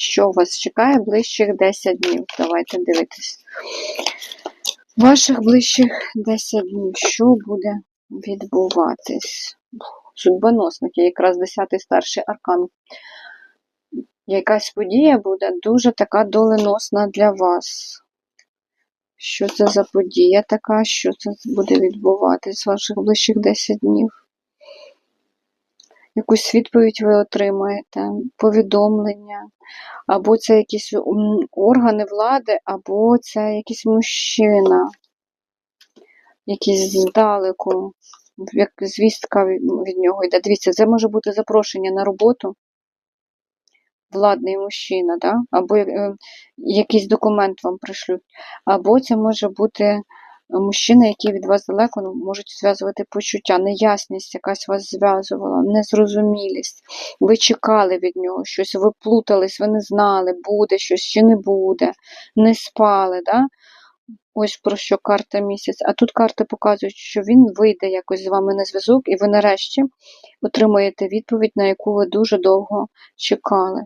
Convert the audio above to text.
Що вас чекає ближчих 10 днів? Давайте дивитись. Ваших ближчих 10 днів. Що буде відбуватись? Судьбоносники, якраз 10-й старший аркан. Якась подія буде дуже така доленосна для вас. Що це за подія така? Що це буде відбуватись ваших ближчих 10 днів? Якусь відповідь ви отримаєте, повідомлення, або це якісь органи влади, або це якийсь мужчина, якийсь здалеку, як звістка від нього йде. Дивіться, це може бути запрошення на роботу, владний мужчина, да? або е, якийсь документ вам пришлють, або це може бути мужчина, який від вас далеко ну, можуть зв'язувати почуття, неясність якась вас зв'язувала, незрозумілість. Ви чекали від нього щось, ви плутались, ви не знали, буде щось чи не буде, не спали. Да? Ось про що карта місяць. А тут карти показують, що він вийде якось з вами на зв'язок, і ви нарешті отримаєте відповідь, на яку ви дуже довго чекали.